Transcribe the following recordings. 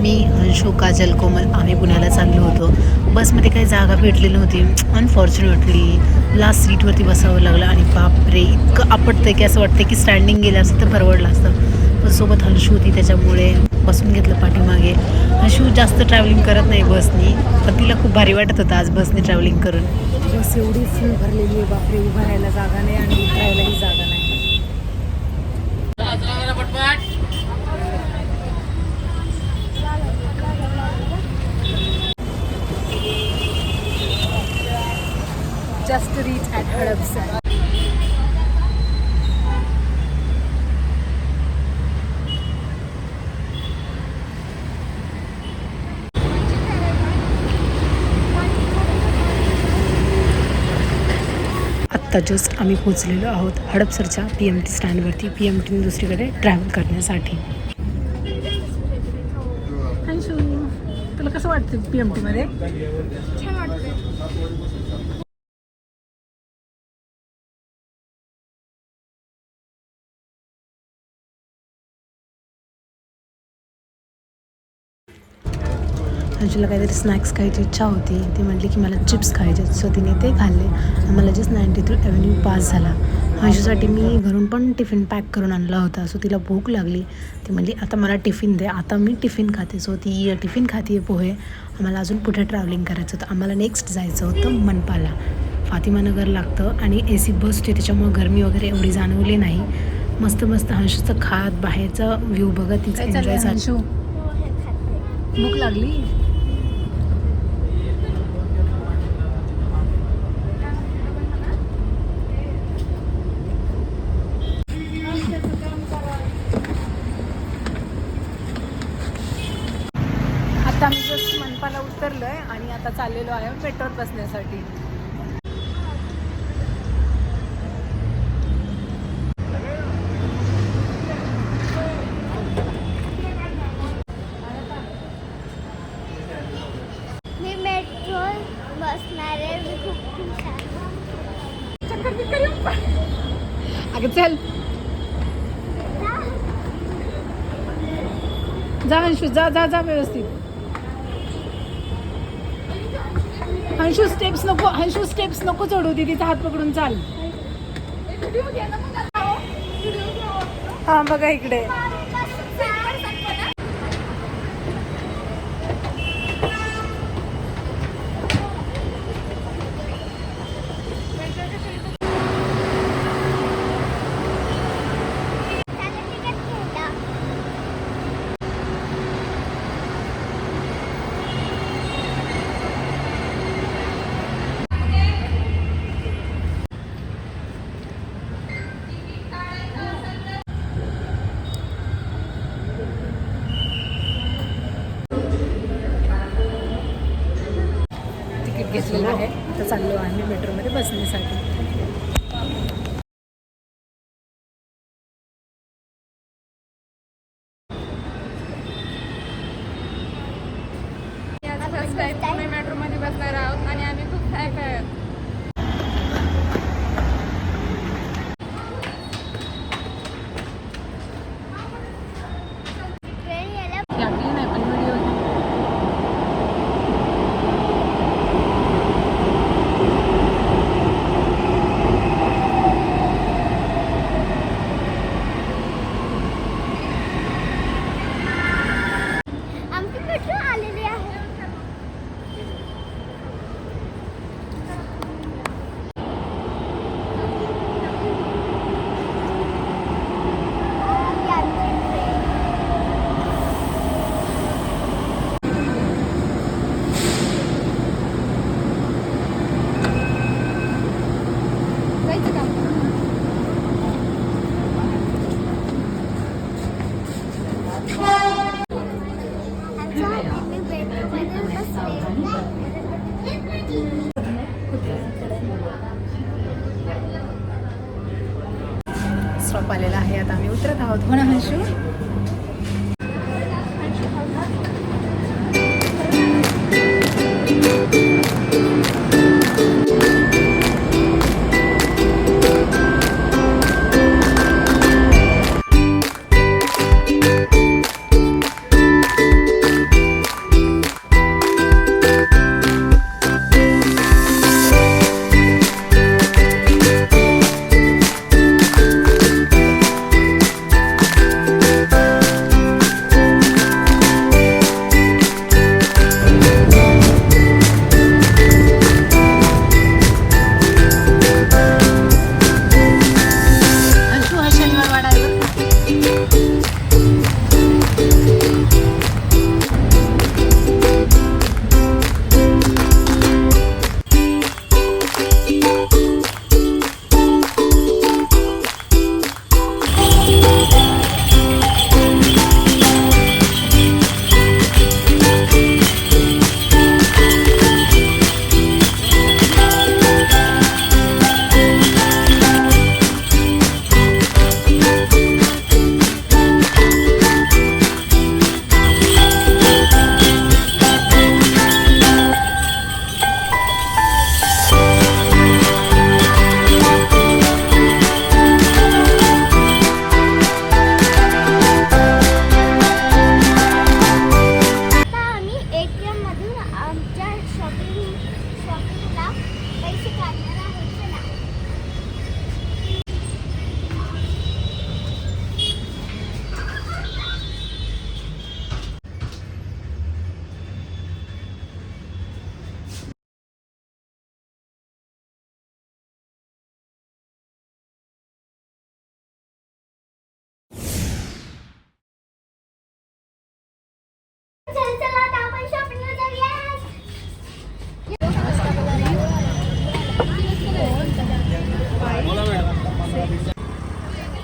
मी हंशू काजल कोमल आम्ही पुण्याला चाललो होतो. बसमध्ये काही जागा भेटली नव्हती. अनफॉर्च्युनेटली लास्ट सीटवरती बसावं लागलं आणि बापरे इतकं आपटतं की असं वाटतं की स्टँडिंग गेलं असतं तर परवडलं असतं. पण सोबत हंशू होती त्याच्यामुळे बसून घेतलं पाठीमागे. हंशू जास्त ट्रॅव्हलिंग करत नाही बसनी पण तिला खूप भारी वाटत होतं आज बसने ट्रॅव्हलिंग करून. बस एवढी फुल भरलेली आहे बापरे उभं राहायला जागा नाही आणि उतरायलाही जागा नाही. हडपसर. आत्ता जस्ट आम्ही पोचलेलो आहोत हडपसरच्या पी एम टी स्टँडवरती. पी एम टीने दुसरीकडे ट्रॅव्हल करण्यासाठी. तुला कसं वाटतं पी एम टीमध्ये अंशूला काहीतरी स्नॅक्स खायची इच्छा होती. ती म्हटली की मला चिप्स खायचे सो तिने ते खाल्ले मला just ninety through avenue pass झाला. अंशूसाठी मी घरून पण टिफिन पॅक करून आणला होता. सो तिला भूक लागली. ती म्हणली आता मला टिफिन दे. आता मी टिफिन खाते. सो ती टिफिन खाते पोहे. आम्हाला अजून पुढे ट्रॅव्हलिंग करायचं होतं. आम्हाला नेक्स्ट जायचं होतं मनपाला. फातिमानगर लागतं आणि ए सी बस होती त्याच्यामुळं गरमी वगैरे एवढी जाणवली नाही. मस्त मस्त हंशूचं खात बाहेरचा व्ह्यू बघत तिचं एन्जॉय झालं. भूक लागली आता आम्ही जस्ट मनपाला उतरलोय आणि आता चाललेलो आहे मेट्रोत बसण्यासाठी. मी मेट्रो बसणार आहे. खूप अगं चल. जा. अंशू जा जा जा व्यवस्थित. अंशू स्टेप्स नको अंशू स्टेप्स नको चढू दे तिचा हात पकडून चाल. हा बघा इकडे. घेतलेला आहे. तर चाललो आहे मेट्रोमध्ये बसण्यासाठी फर्स्ट टाइम पुणे मेट्रोमध्ये बसणार आहोत आणि आम्ही खूप हॅपी आहोत ट्रेन यायला ती आपली नाही पण व्हिडिओ आमची मेट्रो आलेली आहे ही आमची ट्रेन. जायचं का आता आम्ही मेट्रोमध्ये बसले स्टॉप आलेला आहे आता आम्ही उतरत आहोत. हो ना हंशू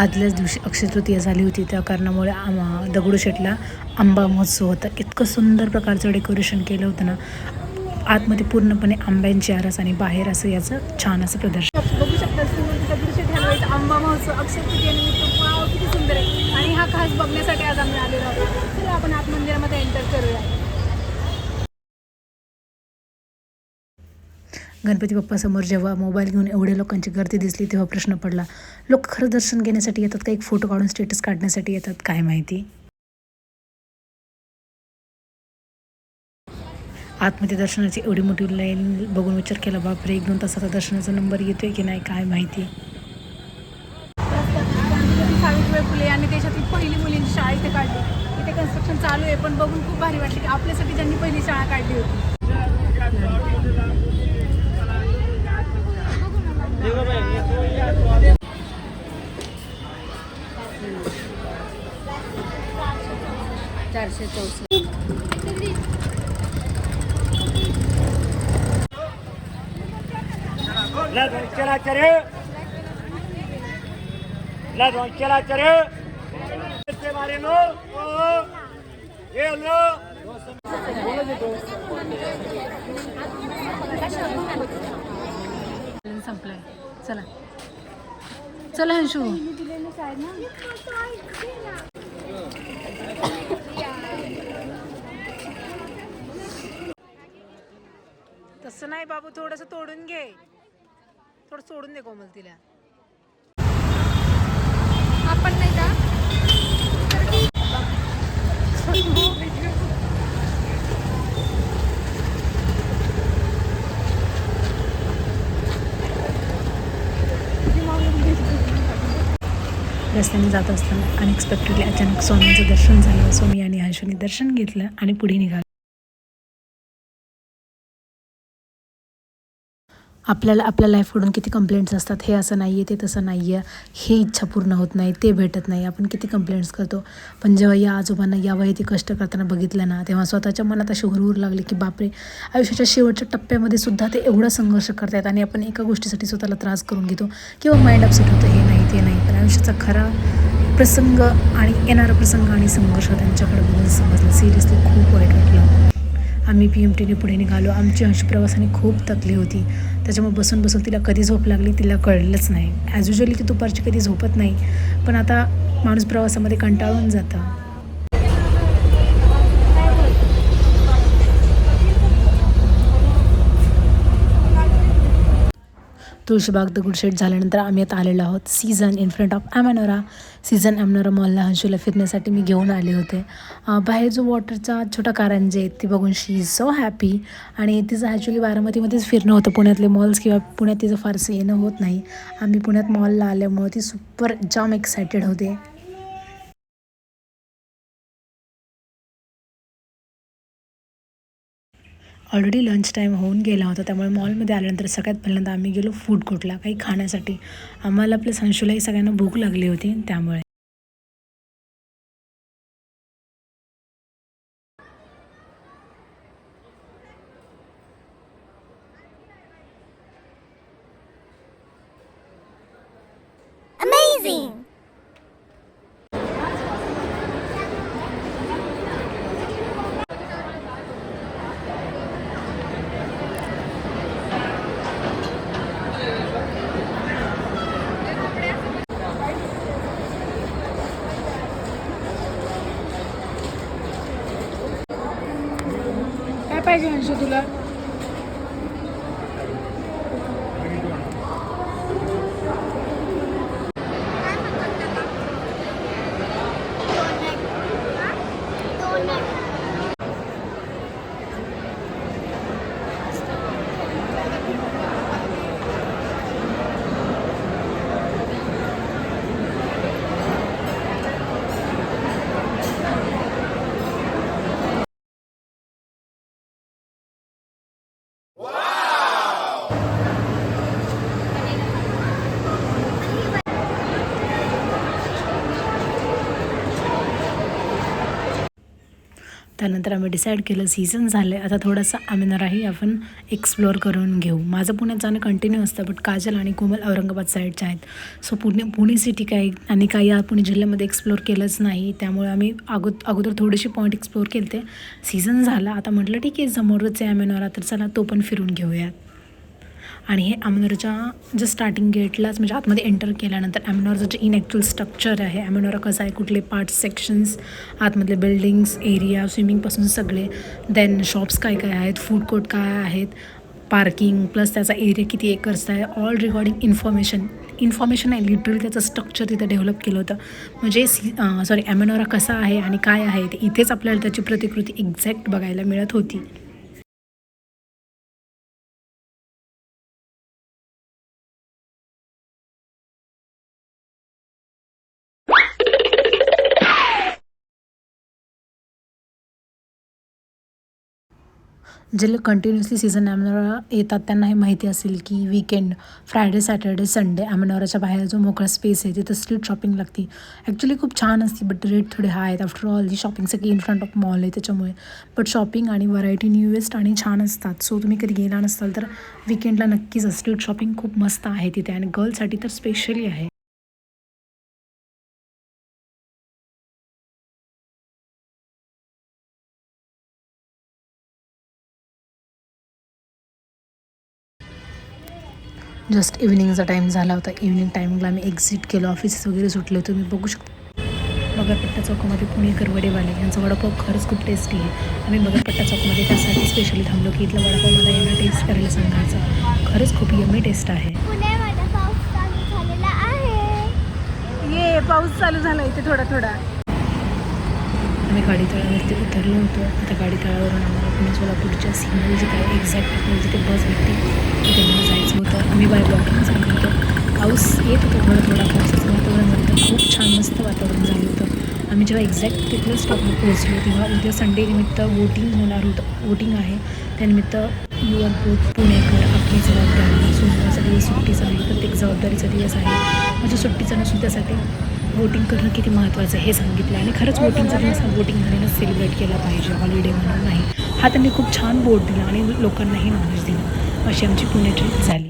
आदल्याच दिवशी अक्षयतृतीया झाली होती त्या कारणामुळे आम दगडूशेठला आंबा महोत्सव होता. इतकं सुंदर प्रकारचं डेकोरेशन केलं होतं ना. आतमध्ये पूर्णपणे आंब्यांची आरस आणि बाहेर असं याचं छान असं प्रदर्शन. बघू शकता दगडूशेठ आंबा महोत्सव अक्षय किती सुंदर आहे. आणि हा खास बघण्यासाठी आज आम्ही आलेलो आहोत. चला आपण आत मंदिरामध्ये एंटर करूया. गणपती बाप्पासमोर जेव्हा मोबाईल घेऊन एवढ्या लोकांची गर्दी दिसली तेव्हा प्रश्न पडला लोक खरं दर्शन घेण्यासाठी येतात का? एक फोटो काढून स्टेटस काढण्यासाठी येतात? काय माहिती? आतमध्ये दर्शनाची एवढी मोठी लाईन बघून विचार केला बापरे एक दोन तासाचा दर्शनाचा नंबर येतोय की नाही? काय माहिती? सावित्रीबाई फुले यांनी देशातील पहिली मुलींची शाळा इथे काढली. इथे कन्स्ट्रक्शन चालू आहे पण बघून खूप भारी वाटले की आपल्यासाठी ज्यांनी पहिली शाळा काढली होती. चारशे चौसष्ट La donchera chere. La donchera chere. इसके लो संपलाय. चला. चला हंशू तसं नाही बाबू थोडस तोडून घे. थोडं सोडून दे कोमल तिला. आपण नाही का? रस्त्याने जात असताना अनएक्सपेक्टेडली अचानक स्वामींचं दर्शन झालं. स्वामी आणि हंशूने दर्शन घेतलं आणि पुढे निघालं. आपल्याला आपल्या लाईफकडून किती कंप्लेंट्स असतात हे असं नाही आहे ते तसं नाही आहे हे इच्छा पूर्ण होत नाही ते भेटत नाही आपण किती कंप्लेंट्स करतो. पण जेव्हा या आजोबांना या वयाती कष्ट करताना बघितलं ना तेव्हा स्वतःच्या मनात अशी हुरहुर लागली की बापरे आयुष्याच्या शेवटच्या टप्प्यामध्ये सुद्धा ते एवढा संघर्ष करतायत आणि आपण एका गोष्टीसाठी स्वतःला त्रास करून घेतो किंवा माइंड अपसेट होतं हे नाही ते नाही. पण आयुष्याचा खरा प्रसंग आणि येणारा प्रसंग आणि संघर्ष त्यांच्याकडे बघून समजलं. सिरियसली खूप वाईट वाटलं. आम्ही पी एम टीने पुढे निघालो. आमची अंश प्रवासाने खूप तकली होती. त्याच्यामुळे बसून बसून तिला कधी झोप लागली तिला कळलंच नाही. ॲज युजली ती दुपारची कधी झोपत नाही. पण आता माणूस प्रवासामध्ये कंटाळून जातं. तुळशीबाग दगडूशेठ झाल्यानंतर आम्ही आता आलेलो आहोत season in front of Amanora season Amanora मॉलला हंशूला फिरण्यासाठी मी घेऊन आले होते. बाहेर जो वॉटरचा छोटा कारंजे आहेत ती बघून शी इज सो हॅपी आणि तिचं ॲक्च्युली बारामतीमध्येच फिरणं होतं. पुण्यातले मॉल्स किंवा पुण्यात तिचं फारसं येणं होत नाही. आम्ही पुण्यात मॉलला आल्यामुळं ती सुपर जाम एक्सायटेड होते. ऑलरेडी लंच टाईम होऊन गेला होता. त्यामुळे मॉलमध्ये आल्यानंतर सगळ्यात पहिल्यांदा आम्ही गेलो फूड कोर्टला काही खाण्यासाठी. आम्हाला आपल्या हंशूलाही सगळ्यांना भूक लागली होती त्यामुळे. काय त्यानंतर आम्ही डिसाईड केलं सीझन झालं आहे आता थोडासा आमिनाराही आपण एक्सप्लोअर करून घेऊ. माझं पुण्यात जाणं कंटिन्यू असतं बट काजल आणि कोमल औरंगाबाद साईडच्या आहेत. सो पुणे पुणे सिटी काही आणि काही या पुणे जिल्ह्यामध्ये एक्सप्लोअर केलंच नाही. त्यामुळे आम्ही अगो अगोदर थोडेसे पॉईंट एक्सप्लोअर केले ते सीझन झाला. आता म्हटलं ठीक आहे समोरच आहे आमिनोरा तर चला तो पण फिरून घेऊयात. आणि हे अमेनोराच्या जे स्टार्टिंग गेटलाच म्हणजे आतमध्ये एंटर केल्यानंतर अमेनोराचं जे इनॅक्च्युअल स्ट्रक्चर आहे अमेनोरा कसं आहे कुठले पार्ट्स सेक्शन्स आतमधले बिल्डिंग्स एरिया स्विमिंगपासून सगळे देन शॉप्स काय काय आहेत फूड कोर्ट काय आहेत पार्किंग प्लस त्याचा एरिया किती एकर्स आहे ऑल रिगार्डिंग इन्फॉर्मेशन इन्फॉर्मेशन आहे लिटरली त्याचं स्ट्रक्चर तिथं डेव्हलप केलं होतं. म्हणजे सी सॉरी ॲमेनोरा कसा आहे आणि काय आहे ते इथेच आपल्याला त्याची प्रतिकृती एक्झॅक्ट बघायला मिळत होती. जे लोक कंटिन्युअसली सीझन ॲमनोरा येतात त्यांना हे माहिती असेल की वीकेंड फ्रायडे सॅटर्डे संडे ॲमनोराच्या बाहेर जो मोकळा स्पेस आहे तिथं स्ट्रीट शॉपिंग लागती. ॲक्च्युली खूप छान असते बट रेट थोडे हाय आहेत. आफ्टर ऑल ही शॉपिंग सगळी इन फ्रंट ऑफ मॉल आहे त्याच्यामुळे. बट शॉपिंग आणि व्हरायटी न्यूएस्ट आणि छान असतात. सो तुम्ही कधी गेला नसाल तर विकेंडला नक्कीच स्ट्रीट शॉपिंग खूप मस्त आहे तिथे. आणि गर्ल्ससाठी तर स्पेशली आहे. जस्ट इव्हिनिंगचा टाईम झाला होता. इव्हिनिंग टायमिंगला आम्ही एक्झिट केलं. ऑफिस वगैरे सुटले होते. तुम्ही बघू शकता. बगरपट्टा चौकामध्ये पुणेकर वडेवाले यांचा वडापाव खरंच खूप टेस्टी आहे. आम्ही बगरपट्टा चौकामध्ये त्यासाठी स्पेशली थांबलो की इथला वडापाव मला यांना टेस्ट करायला सांगायचं. खरंच खूप यमी टेस्ट आहे. पुण्यामध्ये पाऊस चालू झालेला आहे. ये पाऊस चालू झाला इथे थोडा थोडा. आम्ही गाडी तळावरती उतरलो होतो. आता गाडी तळावरून आम्हाला पुणे सोलापूरच्या सिग्नल जे काय एक्झॅक्ट आपल्याला जिथे बस भेटते तिथे मला जायचं होतं. आम्ही बाय वॉकिंग चाललो होतो. पाऊस येत होतो थोडा थोडा पावसाचं वातावरण होतं खूप छान मस्त वातावरण झालं होतं. आम्ही जेव्हा एक्झॅक्ट तिथलं स्टॉपवर पोहोचलो तेव्हा उद्या संडे निमित्त वोटिंग होणार होतं. वोटिंग आहे. त्यानिमित्त यू बोट पुणेकर आपली जबाबदारी सोमवारचा दिवस सुट्टीचा आहे. प्रत्येक जबाबदारीचा दिवस आहे. माझ्या सुट्टीचा नसून त्यासाठी वोटिंग करणं किती महत्त्वाचं आहे हे सांगितलं आणि खरंच वोटिंगचा दिवस वोटिंग झालेला सेलिब्रेट केला पाहिजे हॉलिडे म्हणून नाही. हा त्यांनी खूप छान वोट दिला आणि लोकांनाही नॉलेज दिलं. अशी आमची पुणे ट्रिप झाली